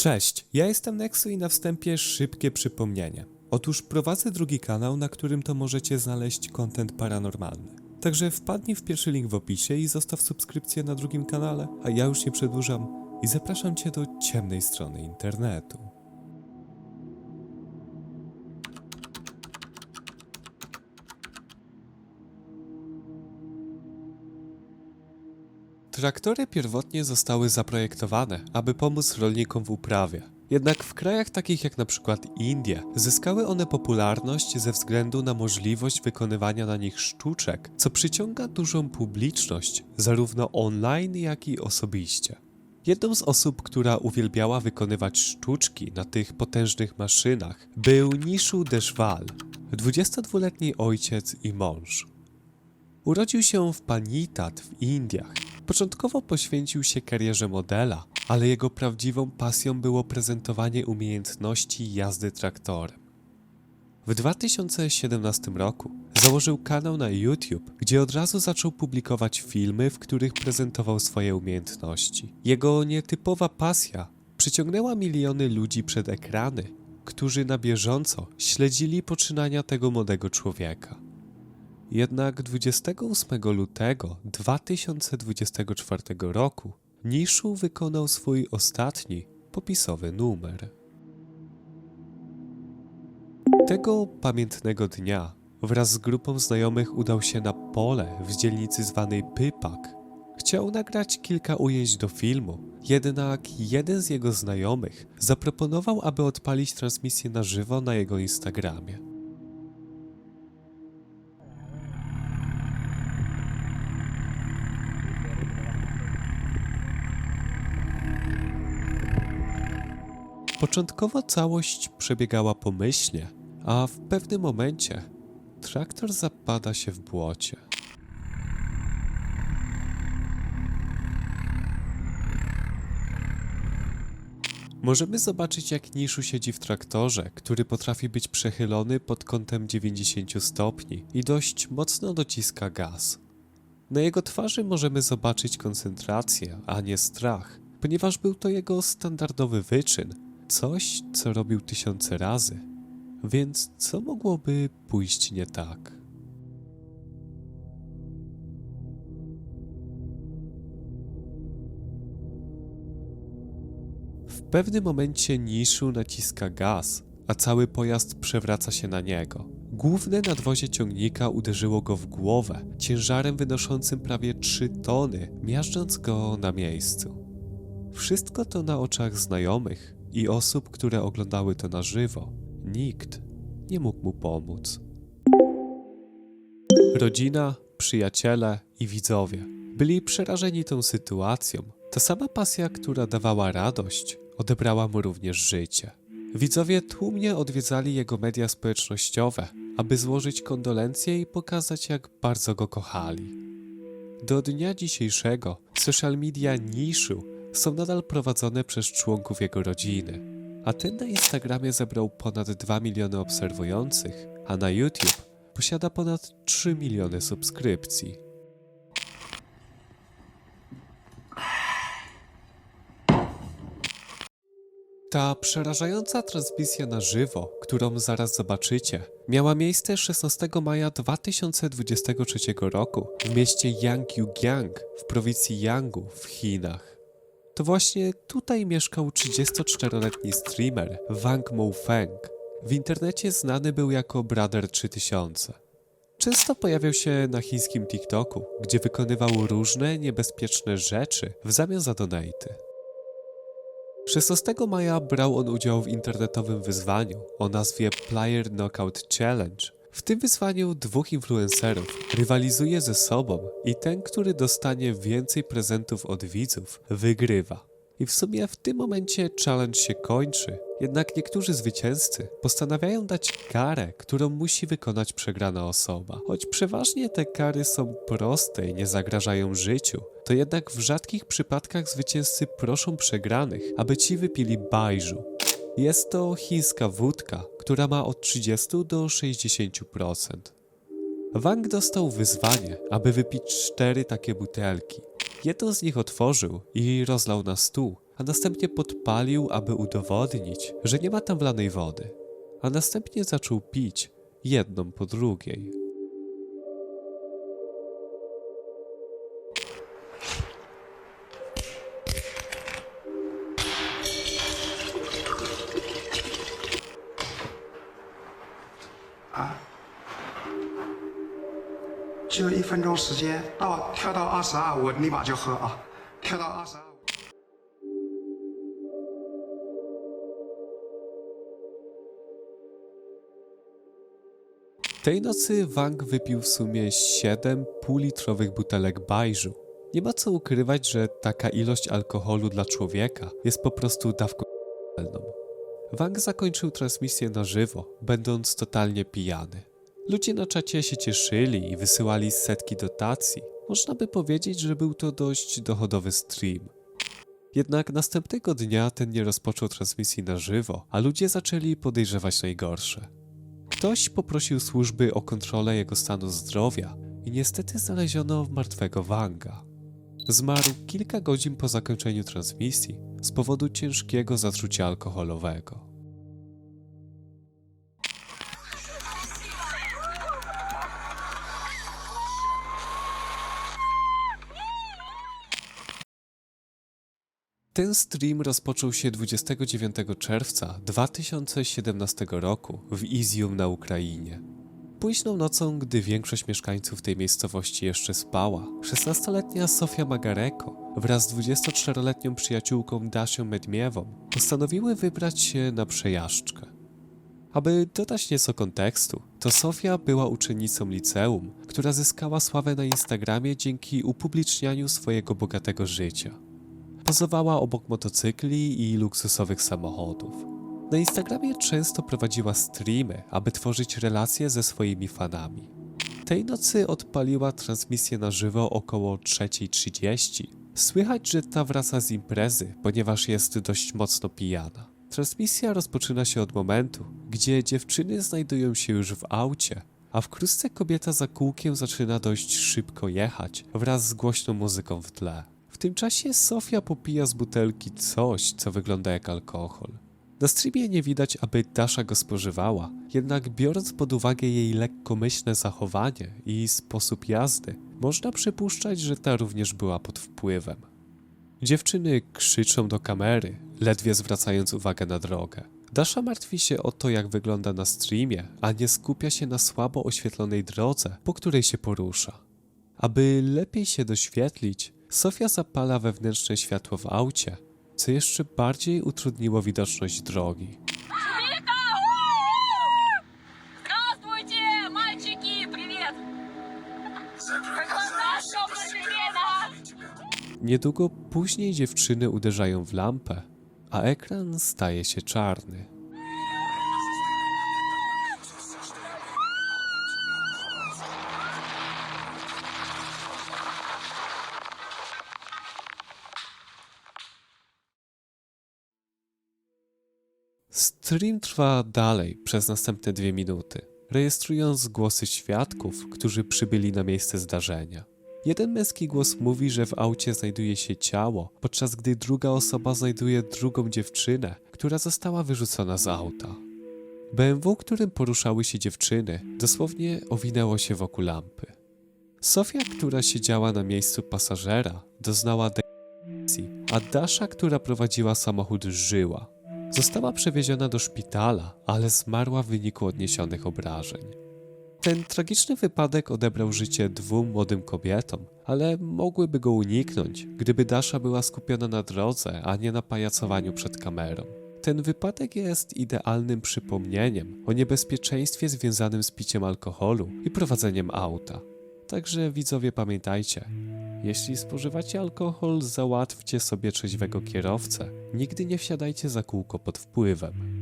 Cześć, ja jestem Nexu i na wstępie szybkie przypomnienie. Otóż prowadzę drugi kanał, na którym to możecie znaleźć content paranormalny. Także wpadnij w pierwszy link w opisie i zostaw subskrypcję na drugim kanale, a ja już nie przedłużam i zapraszam Cię do ciemnej strony internetu. Traktory pierwotnie zostały zaprojektowane, aby pomóc rolnikom w uprawie. Jednak w krajach takich jak przykład Indie zyskały one popularność ze względu na możliwość wykonywania na nich sztuczek, co przyciąga dużą publiczność, zarówno online, jak i osobiście. Jedną z osób, która uwielbiała wykonywać sztuczki na tych potężnych maszynach, był Nishu Deshwal, 22-letni ojciec i mąż. Urodził się w Panitat w Indiach. Początkowo poświęcił się karierze modela, ale jego prawdziwą pasją było prezentowanie umiejętności jazdy traktorem. W 2017 roku założył kanał na YouTube, gdzie od razu zaczął publikować filmy, w których prezentował swoje umiejętności. Jego nietypowa pasja przyciągnęła miliony ludzi przed ekrany, którzy na bieżąco śledzili poczynania tego młodego człowieka. Jednak 28 lutego 2024 roku Niszu wykonał swój ostatni popisowy numer. Tego pamiętnego dnia wraz z grupą znajomych udał się na pole w dzielnicy zwanej Pypak. Chciał nagrać kilka ujęć do filmu, jednak jeden z jego znajomych zaproponował, aby odpalić transmisję na żywo na jego Instagramie. Początkowo całość przebiegała pomyślnie, a w pewnym momencie traktor zapada się w błocie. Możemy zobaczyć, jak Niszu siedzi w traktorze, który potrafi być przechylony pod kątem 90 stopni i dość mocno dociska gaz. Na jego twarzy możemy zobaczyć koncentrację, a nie strach, ponieważ był to jego standardowy wyczyn, coś, co robił tysiące razy. Więc co mogłoby pójść nie tak? W pewnym momencie Niszu naciska gaz, a cały pojazd przewraca się na niego. Główne nadwozie ciągnika uderzyło go w głowę, ciężarem wynoszącym prawie 3 tony, miażdżąc go na miejscu. Wszystko to na oczach znajomych i osób, które oglądały to na żywo. Nikt nie mógł mu pomóc. Rodzina, przyjaciele i widzowie byli przerażeni tą sytuacją. Ta sama pasja, która dawała radość, odebrała mu również życie. Widzowie tłumnie odwiedzali jego media społecznościowe, aby złożyć kondolencje i pokazać, jak bardzo go kochali. Do dnia dzisiejszego social media Niszu są nadal prowadzone przez członków jego rodziny, a ten na Instagramie zebrał ponad 2 miliony obserwujących, a na YouTube posiada ponad 3 miliony subskrypcji. Ta przerażająca transmisja na żywo, którą zaraz zobaczycie, miała miejsce 16 maja 2023 roku w mieście Yangyugyang w prowincji Yangu w Chinach. To właśnie tutaj mieszkał 34-letni streamer Wang Moufeng. W internecie znany był jako Brother 3000. Często pojawiał się na chińskim TikToku, gdzie wykonywał różne niebezpieczne rzeczy w zamian za donaty. 16 maja brał on udział w internetowym wyzwaniu o nazwie Player Knockout Challenge. W tym wyzwaniu dwóch influencerów rywalizuje ze sobą i ten, który dostanie więcej prezentów od widzów, wygrywa. I w sumie w tym momencie challenge się kończy, jednak niektórzy zwycięzcy postanawiają dać karę, którą musi wykonać przegrana osoba. Choć przeważnie te kary są proste i nie zagrażają życiu, to jednak w rzadkich przypadkach zwycięzcy proszą przegranych, aby ci wypili bajżu. Jest to chińska wódka, która ma od 30 do 60%. Wang dostał wyzwanie, aby wypić cztery takie butelki. Jedną z nich otworzył i rozlał na stół, a następnie podpalił, aby udowodnić, że nie ma tam wlanej wody. A następnie zaczął pić jedną po drugiej. “就一分钟时间，到跳到二十二，我立马就喝啊！跳到二十二。” Tej nocy Wang wypił w sumie 7 półlitrowych butelek bajżu. Nie ma co ukrywać, że taka ilość alkoholu dla człowieka jest po prostu dawką normalną. Wang zakończył transmisję na żywo, będąc totalnie pijany. Ludzie na czacie się cieszyli i wysyłali setki dotacji. Można by powiedzieć, że był to dość dochodowy stream. Jednak następnego dnia ten nie rozpoczął transmisji na żywo, a ludzie zaczęli podejrzewać najgorsze. Ktoś poprosił służby o kontrolę jego stanu zdrowia i niestety znaleziono martwego Wanga. Zmarł kilka godzin po zakończeniu transmisji z powodu ciężkiego zatrucia alkoholowego. Ten stream rozpoczął się 29 czerwca 2017 roku w Izium na Ukrainie. Późną nocą, gdy większość mieszkańców tej miejscowości jeszcze spała, 16-letnia Sofia Magareko wraz z 24-letnią przyjaciółką Dasią Medmiewą postanowiły wybrać się na przejażdżkę. Aby dodać nieco kontekstu, to Sofia była uczennicą liceum, która zyskała sławę na Instagramie dzięki upublicznianiu swojego bogatego życia. Pozowała obok motocykli i luksusowych samochodów. Na Instagramie często prowadziła streamy, aby tworzyć relacje ze swoimi fanami. Tej nocy odpaliła transmisję na żywo około 3.30. Słychać, że ta wraca z imprezy, ponieważ jest dość mocno pijana. Transmisja rozpoczyna się od momentu, gdzie dziewczyny znajdują się już w aucie, a wkrótce kobieta za kółkiem zaczyna dość szybko jechać wraz z głośną muzyką w tle. Tym czasie Sofia popija z butelki coś, co wygląda jak alkohol. Na streamie nie widać, aby Dasza go spożywała, jednak biorąc pod uwagę jej lekkomyślne zachowanie i sposób jazdy, można przypuszczać, że ta również była pod wpływem. Dziewczyny krzyczą do kamery, ledwie zwracając uwagę na drogę. Dasza martwi się o to, jak wygląda na streamie, a nie skupia się na słabo oświetlonej drodze, po której się porusza. Aby lepiej się doświetlić, Sofia zapala wewnętrzne światło w aucie, co jeszcze bardziej utrudniło widoczność drogi. Niedługo później dziewczyny uderzają w lampę, a ekran staje się czarny. Stream trwa dalej przez następne dwie minuty, rejestrując głosy świadków, którzy przybyli na miejsce zdarzenia. Jeden męski głos mówi, że w aucie znajduje się ciało, podczas gdy druga osoba znajduje drugą dziewczynę, która została wyrzucona z auta. BMW, którym poruszały się dziewczyny, dosłownie owinęło się wokół lampy. Sofia, która siedziała na miejscu pasażera, doznała depresji, a Dasza, która prowadziła samochód, żyła. Została przewieziona do szpitala, ale zmarła w wyniku odniesionych obrażeń. Ten tragiczny wypadek odebrał życie dwóm młodym kobietom, ale mogłyby go uniknąć, gdyby Dasza była skupiona na drodze, a nie na pajacowaniu przed kamerą. Ten wypadek jest idealnym przypomnieniem o niebezpieczeństwie związanym z piciem alkoholu i prowadzeniem auta. Także widzowie pamiętajcie, jeśli spożywacie alkohol, załatwcie sobie trzeźwego kierowcę. Nigdy nie wsiadajcie za kółko pod wpływem.